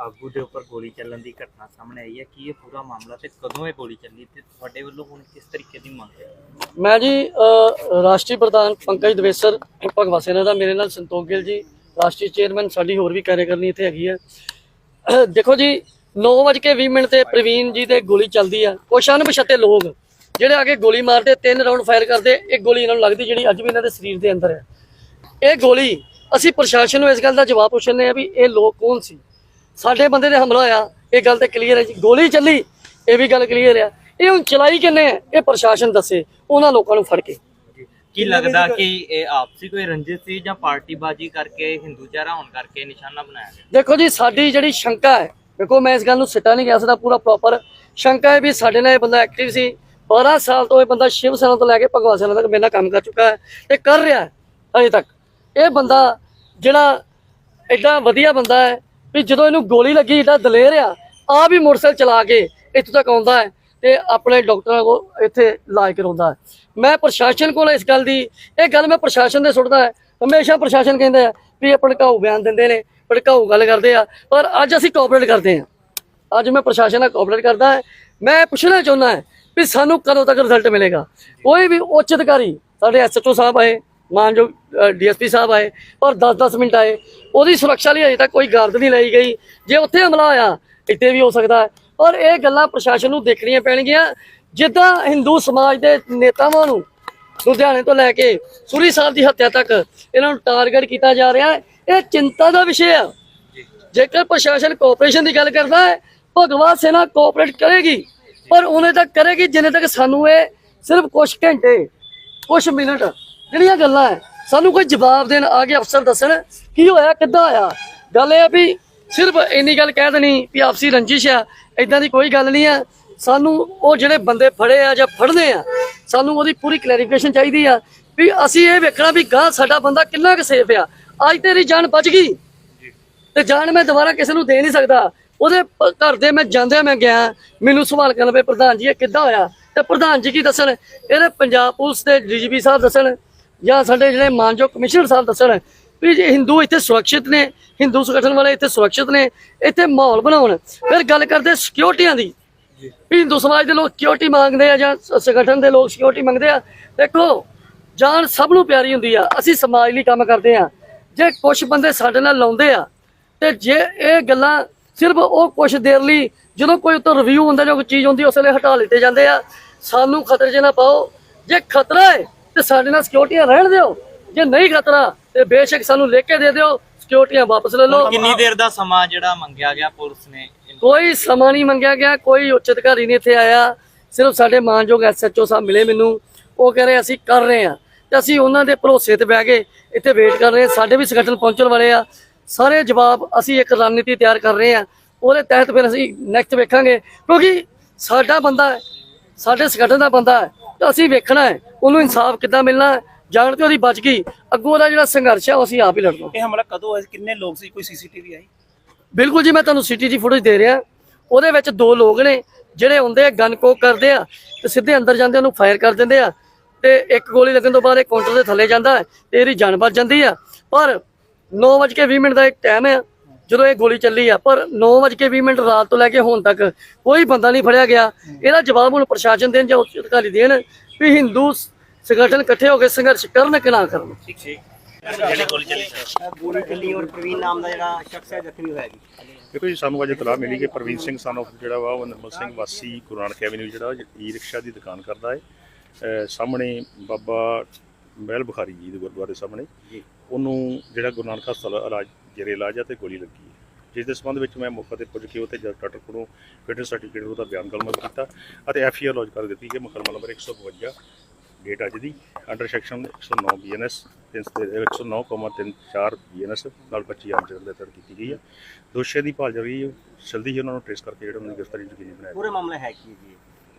ਆਗੂ ਦੇ ਉੱਪਰ ਗੋਲੀ ਚੱਲਣ ਦੀ ਘਟਨਾ ਸਾਹਮਣੇ ਆਈ ਹੈ। ਕੀ ਇਹ ਪੂਰਾ ਮਾਮਲਾ ਤੇ ਕਦੋਂ ਇਹ ਗੋਲੀ ਚੱਲੀ ਤੇ ਤੁਹਾਡੇ ਵੱਲੋਂ ਹੁਣ ਕਿਸ ਤਰੀਕੇ ਦੀ ਮੰਗ ਹੈ? ਮੈਂ ਜੀ ਰਾਸ਼ਟਰੀ ਪ੍ਰਧਾਨ ਪੰਕਜ ਦਵੇਸਰ ਭਗਵਾ ਸੈਨਾ ਦਾ, ਮੇਰੇ ਨਾਲ ਸੰਤੋਖ ਗਿੱਲ ਜੀ, ਰਾਸ਼ਟਰੀ ਚੇਅਰਮੈਨ ਸਾਡੀ ਹੋਰ ਵੀ ਕਾਰਜਕਰਨੀ ਇੱਥੇ ਹੈਗੀ ਹੈ। ਦੇਖੋ ਜੀ 9:20 ਮਿੰਟ ਤੇ ਪ੍ਰਵੀਨ ਜੀ ਤੇ ਗੋਲੀ ਚੱਲਦੀ ਆ। ਕੁਛ ਅਣਪਛਾਤੇ ਲੋਕ, ਜਿਹੜੇ ਆ ਕੇ ਗੋਲੀ ਮਾਰਦੇ, ਤਿੰਨ ਰਾਉਂਡ ਫਾਇਰ ਕਰਦੇ, ਇੱਕ ਗੋਲੀ ਇਹਨਾਂ ਨੂੰ ਲੱਗਦੀ ਜਿਹੜੀ ਅੱਜ ਵੀ ਇਹਨਾਂ ਦੇ ਸਰੀਰ ਦੇ ਅੰਦਰ ਹੈ। ਇਹ ਗੋਲੀ, ਅਸੀਂ ਪ੍ਰਸ਼ਾਸਨ ਨੂੰ ਇਸ ਗੱਲ ਦਾ ਜਵਾਬ ਪੁੱਛਣੇ ਆ ਵੀ ਇਹ ਲੋਕ ਕੌਣ ਸੀ? ਸਾਡੇ ਬੰਦੇ ਤੇ ਹਮਲਾ ਹੋਇਆ ਇਹ ਗੱਲ ਤੇ ਕਲੀਅਰ ਹੈ ਜੀ ਗੋਲੀ ਚੱਲੀ ਇਹ ਵੀ ਗੱਲ ਕਲੀਅਰ ਆ। ਇਹ ਹੁਣ ਚਲਾਈ ਕਿੰਨੇ ਹੈ? ਇਹ ਪ੍ਰਸ਼ਾਸਨ ਦੱਸੇ ਉਹਨਾਂ ਲੋਕਾਂ ਨੂੰ ਫੜ ਕੇ। ਕੀ ਲੱਗਦਾ ਕਿ ਇਹ ਆਪਸੀ ਕੋਈ ਰੰਜਿਸ਼ ਸੀ ਜਾਂ ਪਾਰਟੀਬਾਜ਼ੀ ਕਰਕੇ ਹਿੰਦੂ ਚਿਹਰਾ ਹੋਣ ਕਰਕੇ ਨਿਸ਼ਾਨਾ ਬਣਾਇਆ ਗਿਆ? ਦੇਖੋ ਜੀ ਸਾਡੀ ਜਿਹੜੀ ਸ਼ੰਕਾ ਹੈ ਦੇਖੋ ਮੈਂ ਇਸ ਗੱਲ ਨੂੰ ਸਿੱਟਾ ਨਹੀਂ ਗਿਆ ਸਕਦਾ ਪੂਰਾ ਪ੍ਰੋਪਰ ਸ਼ੰਕਾ ਹੈ ਵੀ ਸਾਡੇ ਨਾਲ ਇਹ ਬੰਦਾ ਐਕਟਿਵ ਸੀ। 12 ਸਾਲ ਤੋਂ ਇਹ ਬੰਦਾ ਸ਼ਿਵ ਸੈਨਾ ਤੋਂ ਲੈ ਕੇ ਭਗਵਾਨ ਸੈਨਾ ਤੱਕ ਮੇਰੇ ਨਾਲ ਕੰਮ ਕਰ ਚੁੱਕਾ ਹੈ ਤੇ ਕਰ ਰਿਹਾ ਹੈ ਅਜੇ ਤੱਕ। ਇਹ ਬੰਦਾ ਜਿਹੜਾ ਐਡਾ ਵਧੀਆ ਬੰਦਾ ਹੈ ਵੀ ਜਦੋਂ ਇਹਨੂੰ ਗੋਲੀ ਲੱਗੀ ਜਿਹੜਾ ਦਲੇਰ ਆ ਆ ਵੀ ਮੋਟਰਸਾਈਕਲ ਚਲਾ ਕੇ ਇੱਥੋਂ ਤੱਕ ਆਉਂਦਾ ਹੈ ਤੇ ਆਪਣੇ ਡਾਕਟਰਾਂ ਕੋਲ ਇੱਥੇ ਇਲਾਜ ਕਰਾਉਂਦਾ ਹੈ। ਮੈਂ ਪ੍ਰਸ਼ਾਸਨ ਕੋਲ ਇਸ ਗੱਲ ਦੀ, ਇਹ ਗੱਲ ਮੈਂ ਪ੍ਰਸ਼ਾਸਨ ਦੇ ਸੁੱਟਦਾ ਹੈ। ਹਮੇਸ਼ਾ ਪ੍ਰਸ਼ਾਸਨ ਕਹਿੰਦਾ ਹੈ ਵੀ ਇਹ ਭੜਕਾਊ ਬਿਆਨ ਦਿੰਦੇ ਨੇ, ਭੜਕਾਊ ਗੱਲ ਕਰਦੇ ਆ, ਪਰ ਅੱਜ ਅਸੀਂ ਕੋਆਪਰੇਟ ਕਰਦੇ ਹਾਂ। ਅੱਜ ਮੈਂ ਪ੍ਰਸ਼ਾਸਨ ਨਾਲ ਕੋਆਪਰੇਟ ਕਰਦਾ ਹੈ। ਮੈਂ ਪੁੱਛਣਾ ਚਾਹੁੰਦਾ ਹਾਂ ਵੀ ਸਾਨੂੰ ਕਦੋਂ ਤੱਕ ਰਿਜ਼ਲਟ ਮਿਲੇਗਾ? ਕੋਈ ਵੀ ਉੱਚ ਅਧਿਕਾਰੀ, ਸਾਡੇ ਐਸਐਚਓ ਸਾਹਿਬ ਆਏ ਮਾਨਯੋਗ ਡੀਐਸਪੀ ਸਾਹਿਬ ਆਏ ਔਰ 10-10 ਮਿੰਟ ਆਏ, ਉਹਦੀ ਸੁਰੱਖਿਆ ਲਈ ਅਜੇ ਤੱਕ ਕੋਈ ਗਾਰਡ ਨਹੀਂ ਲਈ ਗਈ। ਜੇ ਉੱਥੇ ਹਮਲਾ ਆਇਆ ਇੱਥੇ ਵੀ ਹੋ ਸਕਦਾ ਹੈ। ਔਰ ਇਹ ਗੱਲਾਂ ਪ੍ਰਸ਼ਾਸਨ ਨੂੰ ਦੇਖਣੀਆਂ ਪੈਣਗੀਆਂ। ਜਿੱਦਾਂ ਹਿੰਦੂ ਸਮਾਜ ਦੇ ਨੇਤਾਵਾਂ ਨੂੰ ਲੁਧਿਆਣੇ ਤੋਂ ਲੈ ਕੇ ਸੂਰੀ ਸਾਹਿਬ ਦੀ ਹੱਤਿਆ ਤੱਕ ਇਹਨਾਂ ਨੂੰ ਟਾਰਗੇਟ ਕੀਤਾ ਜਾ ਰਿਹਾ ਹੈ, ਇਹ ਚਿੰਤਾ ਦਾ ਵਿਸ਼ੇ ਆ ਜੇਕਰ ਪ੍ਰਸ਼ਾਸਨ ਕੋਆਪਰੇਸ਼ਨ ਦੀ ਗੱਲ ਕਰਦਾ ਹੈ ਭਗਵਾ ਸੈਨਾ ਕੋਆਪਰੇਟ ਕਰੇਗੀ, ਪਰ ਉਹਨੇ ਤੱਕ ਕਰੇਗੀ, ਜਿੰਨੇ ਤੱਕ ਸਾਨੂੰ ਇਹ ਸਿਰਫ ਕੁਝ ਘੰਟੇ ਕੁਝ ਮਿੰਟ ਜਿਹੜੀਆਂ ਗੱਲਾਂ ਹੈ ਸਾਨੂੰ ਕੋਈ ਜਵਾਬ ਦੇਣ ਆ ਕੇ ਅਫਸਰ ਦੱਸਣ ਕੀ ਹੋਇਆ, ਕਿੱਦਾਂ ਆਇਆ? ਗੱਲ ਇਹ ਆ ਵੀ ਸਿਰਫ ਇੰਨੀ ਗੱਲ ਕਹਿ ਦੇਣੀ ਵੀ ਆਪਸੀ ਰੰਜਿਸ਼ ਆ ਇਦਾਂ ਦੀ ਕੋਈ ਗੱਲ ਨਹੀਂ ਆ। ਸਾਨੂੰ ਉਹ ਜਿਹੜੇ ਬੰਦੇ ਫੜੇ ਆ ਜਾਂ ਫੜਨੇ ਆ, ਸਾਨੂੰ ਉਹਦੀ ਪੂਰੀ ਕਲੈਰੀਫਿਕੇਸ਼ਨ ਚਾਹੀਦੀ ਆ ਵੀ ਅਸੀਂ ਇਹ ਵੇਖਣਾ ਵੀ ਗਾਂ ਸਾਡਾ ਬੰਦਾ ਕਿੰਨਾ ਕੁ ਸੇਫ ਆ। ਅੱਜ ਤੇਰੀ ਜਾਨ ਬਚ ਗਈ। ਤੇ ਜਾਨ ਮੈਂ ਦੁਬਾਰਾ ਕਿਸੇ ਨੂੰ ਦੇ ਨਹੀਂ ਸਕਦਾ। ਉਹਦੇ ਪ- ਘਰ ਦੇ ਮੈਂ ਜਾਂਦਿਆਂ ਮੈਂ ਗਿਆ। ਮੈਨੂੰ ਸਵਾਲ ਕਰਨ ਪਏ ਪ੍ਰਧਾਨ ਜੀ, ਇਹ ਕਿੱਦਾਂ ਹੋਇਆ? ਤੇ ਪ੍ਰਧਾਨ ਜੀ ਕੀ ਦੱਸਣ? ਇਹਦੇ ਪੰਜਾਬ ਪੁਲਿਸ ਦੇ ਡੀਜੀਪੀ ਸਾਹਿਬ ਦੱਸਣ ਜਾਂ ਸਾਡੇ ਜਿਹੜੇ ਮਾਨਯੋਗ ਕਮਿਸ਼ਨਰ ਸਾਹਿਬ ਦੱਸਣ ਵੀ ਜੇ ਹਿੰਦੂ ਇੱਥੇ ਸੁਰੱਖਿਅਤ ਨੇ ਹਿੰਦੂ ਸੰਗਠਨ ਵਾਲੇ ਇੱਥੇ ਸੁਰੱਖਿਅਤ ਨੇ ਇੱਥੇ ਮਾਹੌਲ ਬਣਾਉਣ ਫਿਰ ਗੱਲ ਕਰਦੇ ਸਿਕਿਉਰਟੀਆਂ ਦੀ। ਵੀ ਹਿੰਦੂ ਸਮਾਜ ਦੇ ਲੋਕ ਸਿਕਿਉਰਿਟੀ ਮੰਗਦੇ ਆ ਜਾਂ ਸੰਗਠਨ ਦੇ ਲੋਕ ਸਿਕਿਉਰਿਟੀ ਮੰਗਦੇ ਆ। ਦੇਖੋ ਜਾਨ ਸਭ ਨੂੰ ਪਿਆਰੀ ਹੁੰਦੀ ਆ। ਅਸੀਂ ਸਮਾਜ ਲਈ ਕੰਮ ਕਰਦੇ ਆ। ਜੇ ਕੁਝ ਬੰਦੇ ਸਾਡੇ ਨਾਲ ਲਾਉਂਦੇ ਆ ਤੇ ਜੇ ਇਹ ਗੱਲਾਂ ਸਿਰਫ ਉਹ ਕੁਝ ਦੇਰ ਲਈ ਜਦੋਂ ਕੋਈ ਉੱਤੇ ਰਿਵਿਊ ਹੁੰਦਾ ਜਾਂ ਕੋਈ ਚੀਜ਼ ਹੁੰਦੀ ਉਸ ਵੇਲੇ ਹਟਾ ਲਿੱਤੇ ਜਾਂਦੇ ਆ। ਸਾਨੂੰ ਖਤਰੇ 'ਚ ਨਾ ਪਾਓ। ਜੇ ਖਤਰਾ ਹੈ ਤੇ ਸਾਡੇ ਨਾਲ ਸਿਕਿਉਰਿਟੀਆਂ ਰਹਿਣ ਦਿਓ। ਜੇ ਨਹੀਂ ਖਤਰਾ ਤੇ ਬੇਸ਼ੱਕ ਸਾਨੂੰ ਲਿਖ ਕੇ ਦੇ ਦਿਓ ਸਿਕਿਉਰਿਟੀਆਂ ਵਾਪਸ ਲੈ ਲਓ। ਕਿੰਨੀ ਦੇਰ ਦਾ ਸਮਾਂ ਜਿਹੜਾ ਮੰਗਿਆ ਗਿਆ ਪੁਲਿਸ ਨੇ? ਕੋਈ ਸਮਾਂ ਨਹੀਂ ਮੰਗਿਆ ਗਿਆ ਕੋਈ ਉੱਚ ਅਧਿਕਾਰੀ ਨਹੀਂ ਇੱਥੇ ਆਇਆ। ਸਿਰਫ ਸਾਡੇ ਮਾਨਯੋਗ ਐਸਐਚਓ ਸਾਹਿਬ ਮਿਲੇ ਮੈਨੂੰ। ਉਹ ਕਹ ਰਹੇ ਅਸੀਂ ਕਰ ਰਹੇ ਹਾਂ। ਤੇ ਅਸੀਂ ਉਹਨਾਂ ਦੇ ਭਰੋਸੇ ਤੇ ਬਹਿ ਕੇ ਇੱਥੇ ਵੇਟ ਕਰ ਰਹੇ ਸਾਡੇ ਵੀ ਸੰਗਠਨ ਪਹੁੰਚਣ ਵਾਲੇ ਆ। ਸਾਰੇ ਜਵਾਬ ਅਸੀਂ ਇੱਕ ਰਣਨੀਤੀ ਤਿਆਰ ਕਰ ਰਹੇ ਹਾਂ। ਉਹਦੇ ਤਹਿਤ ਫਿਰ ਅਸੀਂ ਨੈਕਸਟ ਵੇਖਾਂਗੇ। ਕਿਉਂਕਿ ਸਾਡਾ ਬੰਦਾ ਸਾਡੇ ਸੰਗਠਨ ਦਾ ਬੰਦਾ ਹੈ ਤੇ ਅਸੀਂ ਵੇਖਣਾ ਹੈ। ਉਹਨੂੰ ਇਨਸਾਫ ਕਿੱਦਾਂ ਮਿਲਣਾ ਜਾਣ ਤੇ ਉਹਦੀ ਬਚ ਗਈ। ਅੱਗੋਂ ਉਹਦਾ ਜਿਹੜਾ ਸੰਘਰਸ਼ ਹੈ ਉਹ ਅਸੀਂ ਆਪ ਹੀ ਲੜਨਾ ਇਹ ਹਮਲਾ ਕਦੋਂ ਹੋਇਆ? ਕਿੰਨੇ ਲੋਕ ਸੀ? ਕੋਈ ਸੀਸੀਟੀਵੀ ਆਈ? ਬਿਲਕੁਲ ਜੀ ਮੈਂ ਤੁਹਾਨੂੰ ਸਿਟੀ ਦੀ ਫੁਟੇਜ ਦੇ ਰਿਹਾ। ਉਹਦੇ ਵਿੱਚ ਦੋ ਲੋਕ ਨੇ ਜਿਹੜੇ ਹੁੰਦੇ ਆ ਗਨ ਕੋਕ ਕਰਦੇ ਆ ਤੇ ਸਿੱਧੇ ਅੰਦਰ ਜਾਂਦੇ ਉਹਨੂੰ ਫਾਇਰ ਕਰ ਦਿੰਦੇ ਆ ਤੇ ਇੱਕ ਗੋਲੀ ਲੱਗਣ ਤੋਂ ਬਾਅਦ ਇਹ ਕਾਊਂਟਰ ਦੇ ਥੱਲੇ ਜਾਂਦਾ ਤੇ ਇਹਦੀ ਜਾਨ ਬਚ ਜਾਂਦੀ ਆ। ਪਰ 9:20 ਮਿੰਟ ਦਾ ਇੱਕ ਟਾਈਮ ਹੈ ਜਦੋਂ ਇਹ ਗੋਲੀ ਚੱਲੀ ਆ ਪਰ 9:20 ਮਿੰਟ ਰਾਤ ਤੋਂ ਲੈ ਕੇ ਹੁਣ ਤੱਕ ਕੋਈ ਬੰਦਾ ਨਹੀਂ ਫੜਿਆ ਗਿਆ। ਇਹਦਾ ਜਵਾਬ ਹੁਣ ਪ੍ਰਸ਼ਾਸਨ ਦੇਣ ਜਾਂ ਉੱਚ ਅਧਿਕਾਰੀ ਦੇਣ ਵੀ ਹਿੰਦੂ ਸੰਗਠਨ ਇਕੱਠੇ ਹੋ ਕੇ ਸੰਘਰਸ਼ ਕਰਨ ਕਿ ਨਾ ਕਰਨ। ਠੀਕ ਠੀਕ। ਜਿਹੜੀ ਗੋਲੀ ਚੱਲੀ ਗੋਲੀ ਚੱਲੀ ਔਰ ਪ੍ਰਵੀਨ ਨਾਮ ਦਾ ਜਿਹੜਾ ਸ਼ਖਸ ਹੈ ਜ਼ਖਮੀ ਹੋਇਆ ਜੀ। ਦੇਖੋ ਜੀ ਸਾਨੂੰ ਅੱਜ ਇਤਲਾਹ ਮਿਲੀ ਕਿ ਪ੍ਰਵੀਨ ਸਿੰਘ ਸਾਨੂੰ ਜਿਹੜਾ ਵਾ ਉਹ ਨਿਰਮਲ ਸਿੰਘ ਵਾਸੀ ਗੁਰੂ ਨਾਨਕ ਐਵਨਿਊ ਜਿਹੜਾ ਈ ਰਿਕਸ਼ਾ ਦੀ ਦੁਕਾਨ ਕਰਦਾ ਹੈ। ਸਾਹਮਣੇ ਬਾਬਾ ਮਹਿਲ ਬੁਖਾਰੀ ਜੀ ਦੇ ਗੁਰਦੁਆਰੇ ਸਾਹਮਣੇ। ਉਹਨੂੰ ਜਿਹੜਾ ਗੁਰੂ ਨਾਨਕ ਹਸਪਤਾਲ ਇਲਾਜ ਜਿਹੜੇ ਇਲਾਜ ਆ ਤੇ ਗੋਲੀ ਲੱਗੀ ਹੈ। ਜਿਸ ਦੇ ਸੰਬੰਧ ਵਿੱਚ ਮੈਂ ਮੌਕੇ ਤੇ ਪੁੱਜ ਕੇ ਉੱਥੇ ਜਦ ਡਾਕਟਰ ਕੋਲੋਂ ਫਿਟਨੈਸ ਸਰਟੀਫਿਕੇਟ ਉਹਦਾ ਬਿਆਨ ਕਲਮ ਕੀਤਾ ਅਤੇ ਐਫ ਆਈ ਆਰ ਲੌਜ ਕਰ ਦਿੱਤੀ ਕਿ ਮੁਕੱਦਮਾ ਨੰਬਰ 152 ਡੇਟ ਅੱਜ ਦੀ ਅੰਡਰ ਸੈਕਸ਼ਨ 109 ਬੀਐਨਐਸ 109,34 ਬੀਐਨਐਸ ਨਾਲ 25 ਆਮ ਜਨਰਲ ਦੇ ਤਹਿਤ ਕੀਤੀ ਗਈ ਹੈ। ਦੋਸ਼ੀ ਦੀ ਭਾਲ ਜਾਰੀ ਹੈ ਜਲਦੀ ਹੀ ਉਹਨਾਂ ਨੂੰ ਟ੍ਰੇਸ ਕਰਕੇ ਜਿਹੜਾ ਉਹਨਾਂ ਦੀ ਗ੍ਰਿਫਤਾਰੀ ਯਕੀਨੀ ਬਣਾਇਆ ਪੂਰੇ ਮਾਮਲਾ ਹੈ ਕੀ ਜੀ?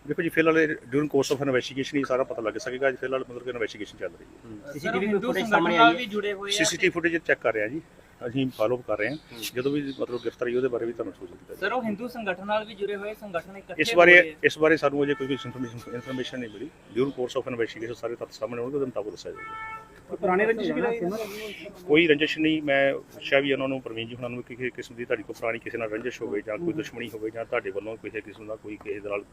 ਦੇਖੋ ਜੀ ਫਿਲਹਾਲ ਡਿਊਰਿੰਗ ਕੋਰਸ ਆਫ ਇਨਵੈਸਟੀਗੇਸ਼ਨ ਹੀ ਸਾਰਾ ਪਤਾ ਲੱਗ ਸਕੇਗਾ। ਅੱਜ ਫਿਲਹਾਲ ਮਤਲਬ ਕਿ ਇਨਵੈਸਟੀਗੇਸ਼ਨ ਚੱਲ ਰਹੀ ਹੈ। ਸੀਸੀਟੀਵੀ ਫੁਟੇਜ ਸਾਹਮਣੇ ਆਈ ਹੈ। ਸੀਸੀਟੀਵੀ ਫੁਟੇਜ ਚੈੱਕ ਕਰ ਰਹੇ ਜੀ। ਅਸੀਂ ਫਾਲੋ ਅਪ ਕਰ ਰਹੇ ਹਾਂ। ਜਦੋਂ ਵੀ ਮਤਲਬ ਗ੍ਰਿਫਤਾਰੀ ਉਹਦੇ ਬਾਰੇ ਵੀ ਤੁਹਾਨੂੰ ਸੂਚਿਤ ਕੀਤਾ ਸਰ ਉਹ ਹਿੰਦੂ ਸੰਗਠਨ ਨਾਲ ਵੀ ਜੁੜੇ ਹੋਏ ਸੰਗਠਨ ਇਕੱਠੇ ਇਸ ਬਾਰੇ ਇਸ ਬਾਰੇ ਸਾਨੂੰ ਅਜੇ ਕੋਈ ਇਨਫੋਰਮੇਸ਼ਨ ਇਨਫੋਰਮੇਸ਼ਨ ਨਹੀਂ ਮਿਲੀ। ਡਿਊਰਿੰਗ ਕੋਰਸ ਆਫ ਇਨਵੈਸਟੀਗੇਸ਼ਨ ਸਾਰੇ ਤੱਥ ਸਾਹਮਣੇ ਆਉਣਗੇ ਉਹਦੇ ਮੁਤਾਬਕ ਦੱਸਿਆ ਜਾਏਗਾ ਪੁਰਾਣੇ ਰੰਜਿਸ਼ ਕੋਈ ਰੰਜਿਸ਼ ਨਹੀਂ ਮੈਂ ਪੁੱਛਿਆ ਵੀ ਉਹਨਾਂ ਨੂੰ ਪ੍ਰਵੀਨ ਜੀ ਉਹਨਾਂ ਨੂੰ ਕਿ ਕਿਸੇ ਕਿਸਮ ਦੀ ਤੁਹਾਡੀ ਕੋਈ ਪੁਰਾਣੀ ਕਿਸੇ ਨਾਲ ਰੰਜਿਸ਼ ਹੋਵੇ ਜਾਂ ਕੋਈ ਦੁਸ਼ਮਣੀ ਹੋਵੇ ਜਾਂ ਤੁਹਾਡੇ ਵੱਲੋਂ ਕਿਸੇ ਕਿਸਮ ਦਾ ਕੋਈ ਕਿਸੇ ਦੇ ਨਾਲ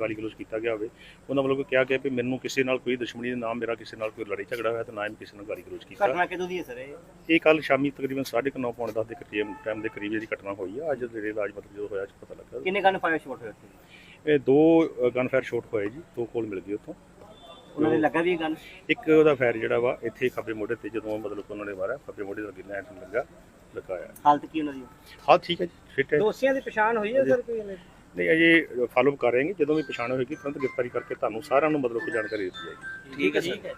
ਗਾਲੀ ਗਲੋਚ ਕੀਤਾ ਗਿਆ ਹੋਵੇ ਉਹਨਾਂ ਵੱਲੋਂ ਕਿਹਾ ਗਿਆ ਵੀ ਮੈਨੂੰ ਕਿਸੇ ਨਾਲ ਕੋਈ ਦੁਸ਼ਮਣੀ ਨਹੀਂ ਨਾ ਮੇਰਾ ਕਿਸੇ ਨਾਲ ਕੋਈ ਲੜਾਈ ਝਗੜਾ ਹੋਇਆ ਤੇ ਨਾ ਹੀ ਮੈਂ ਕਿਸੇ ਨਾਲ ਗਾਲੀ ਗਲੋਚ ਕੀਤਾ। ਘਟਨਾ ਕਿਦੋਂ ਦੀ ਹੈ ਸਰ ਇਹ? ਇਹ ਕੱਲ ਸ਼ਾਮੀ ਤਕਰੀਬਨ 9:30 ਪੌਣੇ 10 ਦੇ ਕਰੀਬ ਟਾਈਮ ਦੇ ਕਰੀਬ ਜਿਹੜੀ ਘਟਨਾ ਹੋਈ ਆ। ਅੱਜ ਜਿਹੜੇ ਇਲਾਜ ਮਤਲਬ ਜਦੋਂ ਹੋਇਆ ਅੱਜ ਪਤਾ ਲੱਗਾ। ਕਿੰਨੇ ਗਨ ਫਾਇਰ ਸ਼ਾਟ ਹੋਏ ਉੱਥੇ? ਇਹ ਦੋ ਗਨ ਫਾਇਰ ਸ਼ਾਟ ਹੋਏ ਜੀ ਦੋ ਕੋਲ ਮਿਲ ਗਏ ਉੱਥੋਂ। ਉਹਨਾਂ ਦੇ ਲੱਗਾ ਵੀ ਗਨ ਇੱਕ ਉਹਦਾ ਫਾਇਰ ਜਿਹੜਾ ਵਾ ਇੱਥੇ ਖੱਬੇ ਮੋਢੇ ਤੇ ਜਦੋਂ ਮਤਲਬ ਉਹਨਾਂ ਨੇ ਮਾਰਿਆ ਖੱਬੇ ਮੋਢੇ ਦਾ ਗਿੱਲਾ ਐਂਟ ਲੱਗਾ ਲਗਾਇਆ ਹਾਲਤ ਕੀ ਉਹਨਾਂ ਦੀ? ਹਾਂ ਠੀਕ ਹੈ ਜੀ ਫਿੱਟ ਹੈ। ਦੋਸ਼ੀਆਂ ਦੀ ਪਛਾਣ ਹੋਈ ਹੈ ਸਰ ਕੋਈ ਨਹੀਂ ਅਜੇ ਫਾਲੋ ਅਪ ਕਰ ਰਹੇ ਹਾਂ ਜਦੋਂ ਵੀ ਪਛਾਣ ਹੋਏਗੀ ਤੁਰੰਤ ਗ੍ਰਿਫਤਾਰੀ ਕਰਕੇ ਤੁਹਾਨੂੰ ਸਾਰਿਆਂ ਨੂੰ ਮਤਲਬ ਕਿ ਜਾਣਕਾਰੀ ਦਿੱਤੀ ਜਾਏਗੀ। ਠੀਕ ਹੈ ਸਰ।